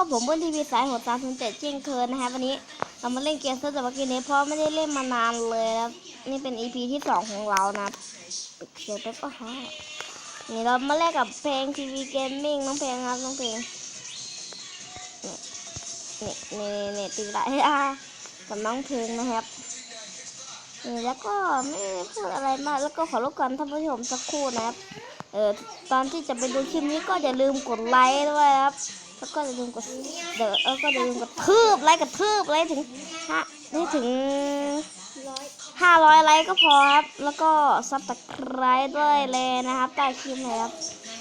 กับผมบนทีวีสายหัวตามทุนเจ็ดเช่นเคยนะฮะวันนี้เรามาเล่นเกมเซิร์ฟแต่ว่าเกมนี้เพราะไม่ได้เล่นมานานเลยนะครับนี่เป็น EP ที่สองของเรานะเสียงแป๊บก็ฮะนี่เรามาเล่นกับเพลงทีวีเกมมิ่งน้องเพลงครับน้องเพลงนี่นี่นี่นี่ตีได้อะกับน้องเพลงนะครับนี่แล้วก็ไม่พูดอะไรมากแล้วก็ขอรบกวนท่านผู้ชมสักครู่นะครับเออตอนที่จะไปดูคลิปนี้ก็อย่าลืมกดไลค์ด้วยครับ แล้วก็อย่าลืมกดเดี๋ยวเออก็อย่าลืมกดทืบไลค์กดทืบไลค์ถึงห้าให้ถึงห้าร้อยไลค์ก็พอครับ แล้วก็ซับสไครต์ด้วยเลยนะครับใต้คลิปนะครับ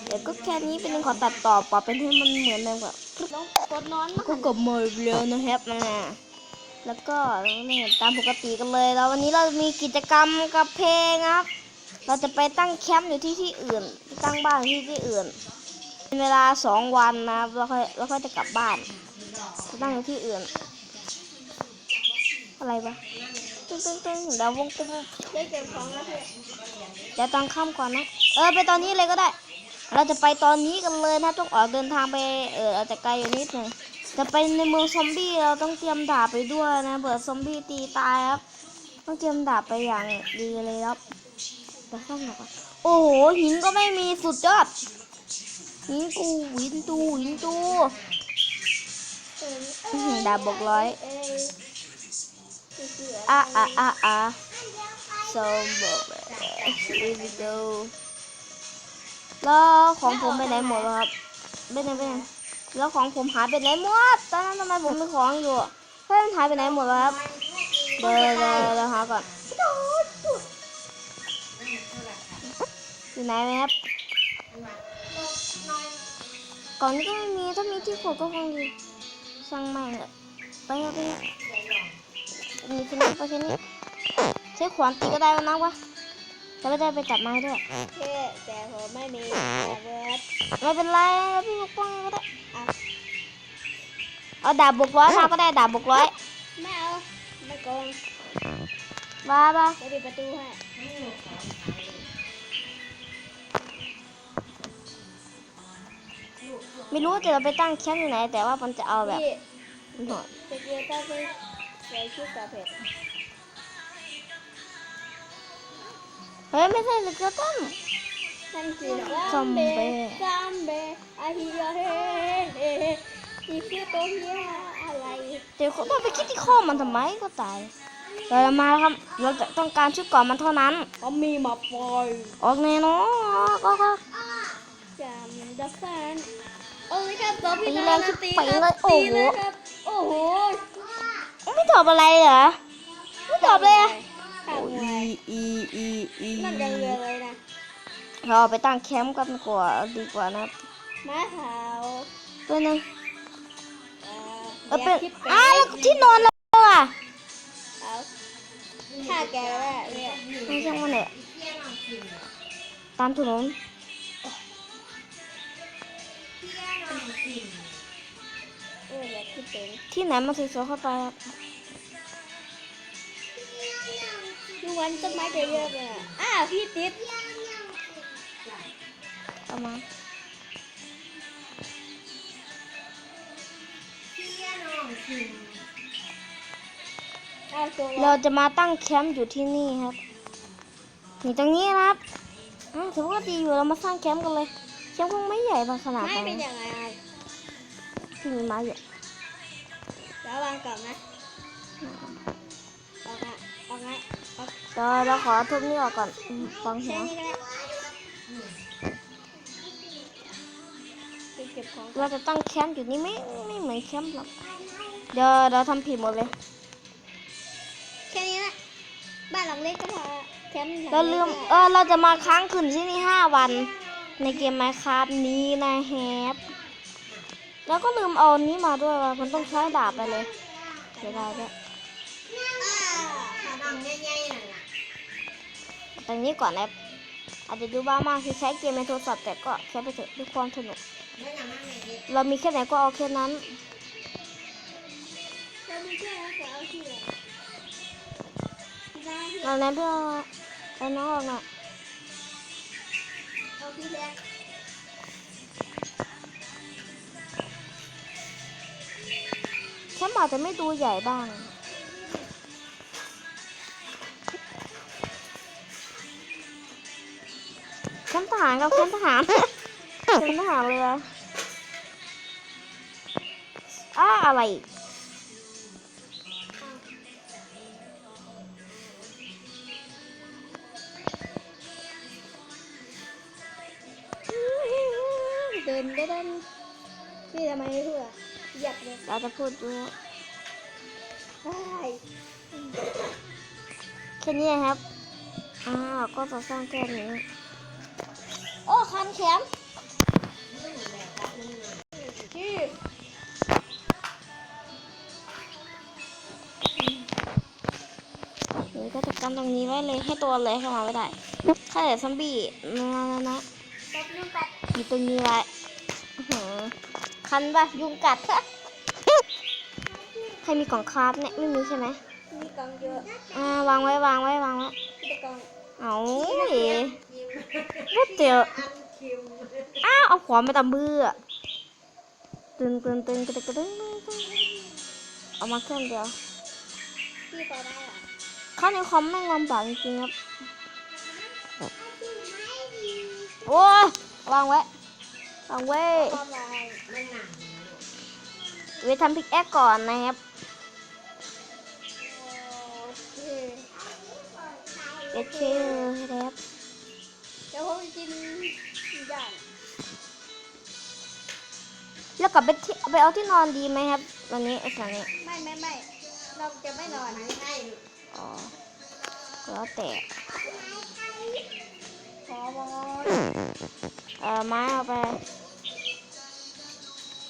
เดี๋ยวก็แค่นี้เป็นขอตัดต่อปรับเป็นให้มันเหมือนเดิมกับต้องกดนอนก็กดมือเร็วนะครับนะแล้วก็เนี่ยตามปกติกันเลยแล้ววันนี้เรามีกิจกรรมกับเพลงครับ เราจะไปตั้งแคมป์อยู่ที่ที่อื่น ตั้งบ้านที่ที่อื่น เป็นเวลาสองวันนะครับแล้วค่อยแล้วค่อยจะกลับบ้านไปตั้งที่อื่น อะไรวะตึ้งตึ้งตึ้งเดี๋ยววงกลมได้เก็บของแล้วพี่เดี๋ยวตอนค่ำก่อนนะเออไปตอนนี้เลยก็ได้ เราจะไปตอนนี้กันเลยนะต้องออกเดินทางไปเอออาจจะไกลอยู่นิดหนึ่งจะไปในเมืองซอมบี้เราต้องเตรียมดาบไปด้วยนะเผื่อซอมบี้ตีตายครับต้องเตรียมดาบไปอย่างดีเลยครับไปข้างหลังก่อโอ้โหหินก็ไม่มีสุดยอด กูหินตูหินตูเอออื้อหือดาบบอกร้อยเอ้ยคือเสืออะอะอะอะ so here we go แล้วของผมไปไหนหมดแล้วครับไปไหนไปไหนแล้วของผมหายไปไหนหมดตอนนั้นทำไมผมมีของอยู่เพื่อนหายไปไหนหมดแล้วครับเดี๋ยวเดี๋ยวเดี๋ยวเดี๋ยวหาก่อนอยู่ไหนไหมครับ กล่องนี้ก็ไม่มีถ้ามีที่ขุดก็คงดีช่างแม่งเลยไปครับไปครับมีแค่นี้ไปแค่นี้ใช้ขวานตีก็ได้แล้วนะวะแต่ไม่ได้ไปจับไม้ด้วยเท่แต่ผมไม่มีแต่เบิร์ดไม่เป็นไรพี่ปกป้องก็ได้อะเอาดาบบวกร้อยมาก็ได้ดาบบวกร้อยไม่เอาไม่โกงมาบ้าเดี๋ยวปิดประตูให้ ไม่รู้ว่าจะเราไปตั้งแคมป์อยู่ไหน แต่ว่ามันจะเอาแบบพี่หน่อยสเกียร์ต้องไปใส่ชุดกับเผ็ดเฮ้ยไม่ใช่สเกลตันนั่นคือซัมเบ้ซัมเบอาฮิยาเฮเฮเฮอีคือตัวเฮียอะไรเดี๋ยวเขาต้องไปคิดที่ข้อมันทำไมก็ตายเรามาแล้วครับ เราจะต้องการชุดเก่อนมันเท่านั้นเขามีมาปล่อยออกแน่นอนก็ก็จำดับฟัน โอ้ยครับตัวพี่ตีน้แรองชิบตีไปคเลรัยบโอ้โห โอ้โหไม่ตอบอะไรเหรอ ไม่ตอบเลยอะข้าวไงอีอีอีนั่นยังเรือเลยนะเราไปตั้งแคมป์กันกว่าดีกว่านะม้าขาวตัวหนึงเออเป็นอ้าวแล้วที่นอนเราอะเอาฆ่าแกแล้วเนี่ยไม่ใช่มันเนี่ยตามถนน เอออยากที่เป็นที่ไหนมาสวยๆเข้าไปครับดูวันต้นไม้จะเยอะเลยอะอ้าวพี่ติดเอามาอ้าวตัวเราจะมาตั้งแคมป์อยู่ที่นี่ครับนี่ตรงนี้นะครับอ่าถือว่าดีอยู่เรามาสร้างแคมป์กันเลย แคมป์คงไม่ใหญ่บางขนาดไม่นั้นเป็นยังไงอะที่มีไม้อยู่แล้ววางกลับนะออกอะออกไงออกเดี๋ยวเราขอทุบนี่ออกก่อนอืมฟังหัแค่วนี้ก็ได้ไปเก็บของเราจะตั้งแคมป์อยู่นี่ไม่ไม่เหมือนแคมป์หรอกเดี๋ยวเราทำผิดหมดเลย แค่นี้นะบ้านหลังเล็กก็พอแคมป์หงเราลืมก็เออเราจะมาค้างคืนที่นี่ห้าวัน ในเกมไมค์คราฟนี้นะแฮปแล้วก็ลืมเอานี้มาด้วยว่ามันต้องใช้ดาบไปเลยเดี๋ยวได้ด้วยตรงนี้ก่อนนะอาจจะดูบ้ามากคือใช้เกมในโทรศัพท์แต่ก็แค่ไปเถอะด้วยความสนุก เรามีแค่ไหนก็เอาแค่นั้นเราแนั้นแต่เอาเหลือได้ที่เรานั้นเพื่อเอาน้องออกหน่อย เอาที่แรกแคมป์อาจจะไม่ดูใหญ่บ้างแคมป์ทหารกับแคมป์ทหารแคมป์ทหารเรืออ้าอะไร ดินได้ด้านนี่ทำไมไม่พูดอะเหยียบเลยเราจะพูดดูใช่แค่นี้ครับ อ้าวก็จะสร้างแค่นี้ โอ้คันแขมชื่อหรือก็จัดการตรงนี้ไว้เลยให้ตัวเลยเข้ามาไม่ได้ ถ้าเดี๋ยวซอมบี้นะนะนะตัดยุ่งกัดอยู่ตรงนี้ไว้อื้อหือ คันปะยุงกัด ใครมีกล่องคราฟเนี่ยไม่มีใช่ไหมมีกล่องเยอะอ่าวางไว้วางไว้วางไว้มีแต่กล่องเอาเอ๋พูดเดี๋ยวอ้าวเอาขวานไปตำเบื่อตึงตึงตึงตึงตึงตึงตึงเอามาเครื่องเดียวพี่พอได้อะเข้าในคอมแม่งลำบากจริงๆครับโอ้ยวางไว้วางไว้ ความลายไว้ทำพิกแอคก่อนนะครับโอเคเดี๋ยวชื่อครับเดี๋ยวผมไปกินย่างแล้วกลับไปที่ไปเอาที่นอนดีไหมครับวันนี้ไอ้สันนี้ไม่ไม่ไม่เราจะไม่นอนไม่ใช่อ๋อแล้วแต่ขอบอลเออไม้เอาไป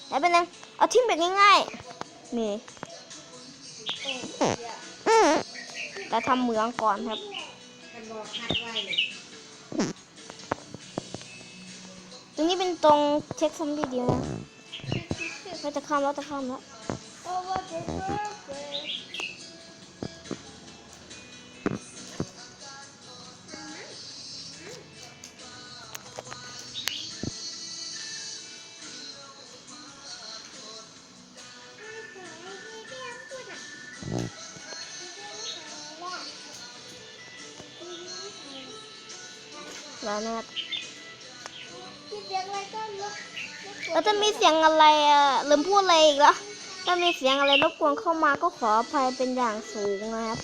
แล้วเป็นไงเอาทิ้งแบบง่ายๆนี่แต่ทำเหมืองก่อนครับตรงนี้เป็นตรงเช็คซอมบี้ดียวนะเราจะข้ามแล้วจะข้ามแล้ว แล้วนะครับคิดเสียงอะไรก็ลบแล้วจะมีเสียงอะไรอะลืมพูดอะไรอีกแล้วถ้ามีเสียงอะไรรบกวนเข้ามาก็ขออภัยเป็นอย่างสูงนะครับ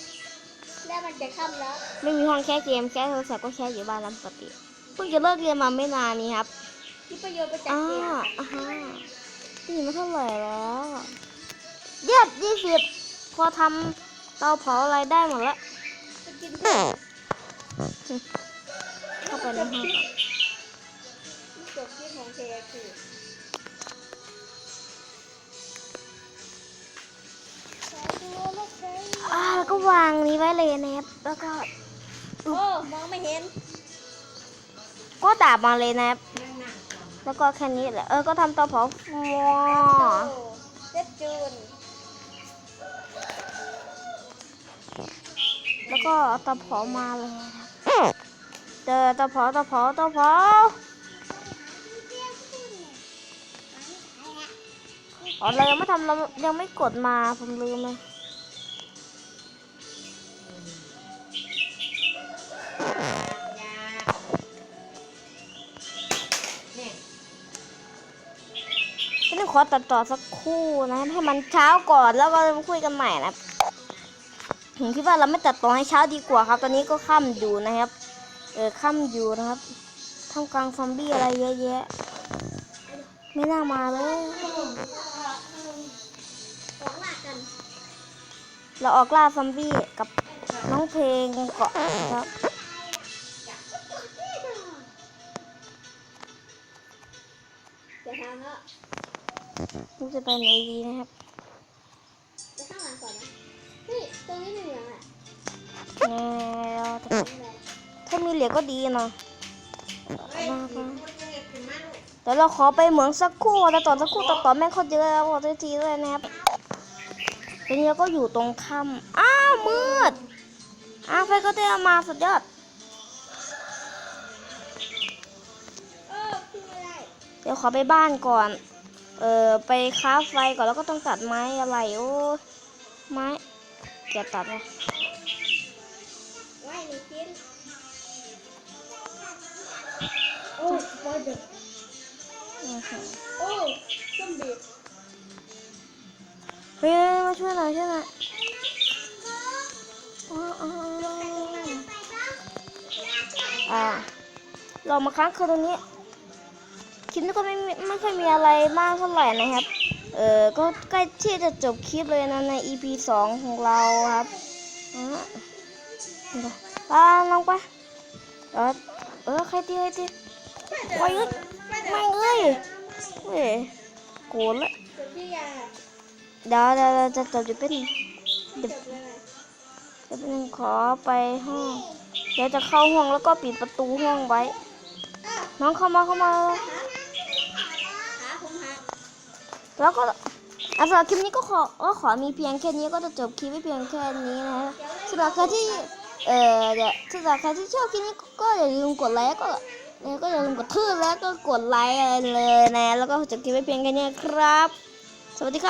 แล้วมันจะค่ำแล้ว ไม่มีห้องแค่เกมแค่โทรศัพท์ก็แค่อยู่บ้านตามปกติเพิ่งจะเลิกเรียนมาไม่นานนี้ครับคิดประโยชน์ประจักอ่าษ์เสียงอ่าฮะนี่ไม่เท่าไหร่แล้วเยียบยี่สิบพอทำเตาเผาอะไรได้หมดแล้วจะกิน เข้าไปในห้องก่อนจบที่ของเทคืออ่าแล้วก็วางนี้ไว้เลยนะครับแล้วก็โอ้มองไม่เห็น ก็ดาบมาเลยนะครับแล้วก็แค่นี้แหละเออก็ทำตาเผาว้าโอ้เจ็ดจูนแล้วก็ตาเผามาเลย เจอตาเผาตาเผาตาเผาอ๋อเรายังไม่ทำเรายังไม่กดมาผมลืมเลยฉันขอตัดต่อสักคู่นะครับให้มันเช้าก่อนแล้วก็มาคุยกันใหม่นะครับผมคิดว่าเราไม่ตัดต่อให้เช้าดีกว่าครับ ตอนนี้ก็ค่ำอยู่นะครับ เออค่ำอยู่นะครับท่ามกลางซอมบี้อะไรเยอะแยะ ไม่น่ามาเลยของหลักกันเราออกล่าซอมบี้กับน้องเพลงเกาะนะครับจะทำแล้วลูกจะไปไหนดีนะครับจะข้างหลังก่อนนะนี่ตรงนี้มีเหลืองอะแล้วแต่นี่แหละ ถ้ามีเหลือก็ดีเนาะมามาเดี๋ยวเราขอไปเหมืองสักครู่แต่ต่อสักครู่ต่อต่อแม่งเขาเยอะขอโทษทีด้วยนะครับทีนี้เราก็อยู่ตรงค่ำอ้าวมืดอ้าวไฟก็ได้เอามาสุดยอดเดี๋ยวขอไปบ้านก่อน เอ่อไปค้าไฟก่อนแล้วก็ต้องตัดไม้อะไรโอ้ไม้แกะตัดไง โอ้บอเดอร์อื้อหือโอ้ซอมบี้เฮ้ยมาช่วยหน่อยช่วยหน่อยอ๋ออ๋ออ๋ออ่าเรามาค้างคืนตรงนี้คลิปนี้ก็ไม่ไม่ค่อยมีอะไรมากเท่าไหร่นะครับ เออก็ใกล้ที่จะจบคลิปเลยนะใน EP สองของเราครับอะไปลองไปเออเออใครตีใครตี โอ้ยไม่เอ้ยเว้ยโกรธละเดี๋ยวเดี๋ยวจะจบอยู่เป็นเดี๋ยวจะเดี๋ยวเป็นขอไปห้องเดี๋ยวจะเข้าห้องแล้วก็ปิดประตูห้องไว้ น้องเข้ามาเข้ามาแล้วก็อะสำหรับคลิปนี้ก็ขอก็ขอมีเพียงแค่นี้ก็จะจบคลิปไว้เพียงแค่นี้นะฮะสำหรับใครที่เอ่อเดี๋ยวสำหรับใครที่ชอบคลิปนี้ก็อย่าลืมกดไลค์ก็ แล้วก็อย่าลืมกดทื่อแล้วก็กดไลค์อะไรเลยนะ แล้วก็จบคลิปไว้เพียงแค่นี้ครับ สวัสดีครับ